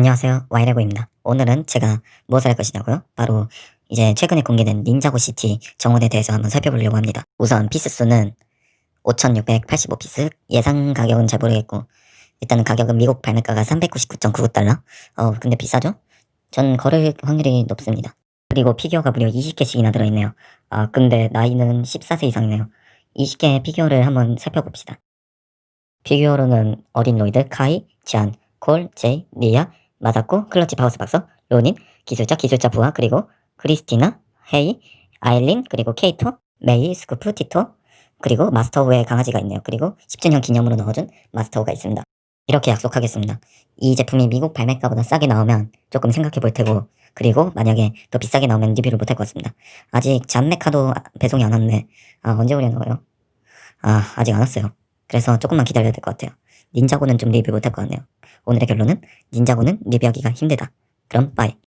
안녕하세요. 와이레고입니다. 오늘은 제가 무엇을 할 것이냐고요? 바로 이제 최근에 공개된 닌자고 시티 정원에 대해서 한번 살펴보려고 합니다. 우선 피스 수는 5,685피스, 예상 가격은 잘 모르겠고 일단은 가격은 미국 발매가가 399.99달러. 어, 근데 비싸죠? 전 거래 확률이 높습니다. 그리고 피규어가 무려 20개씩이나 들어있네요. 아, 근데 나이는 14세 이상이네요. 20개의 피규어를 한번 살펴봅시다. 피규어로는 어린 로이드, 카이, 지안, 콜, 제이, 리아, 마사코, 클러치 파우스 박서, 로닌, 기술자, 기술자 부하, 그리고 크리스티나, 헤이, 아일린, 그리고 케이토, 메이, 스쿠프, 티토, 그리고 마스터우의 강아지가 있네요. 그리고 10주년 기념으로 넣어준 마스터우가 있습니다. 이렇게 약속하겠습니다. 이 제품이 미국 발매가보다 싸게 나오면 조금 생각해 볼 테고, 그리고 만약에 더 비싸게 나오면 리뷰를 못 할 것 같습니다. 아직 잔메카도 배송이 안 왔네. 아, 언제 오려나 봐요? 아, 아직 안 왔어요. 그래서 조금만 기다려야 될 것 같아요. 닌자고는 좀 리뷰 못 할 것 같네요. 오늘의 결론은 닌자고는 리뷰하기가 힘들다. 그럼 빠이.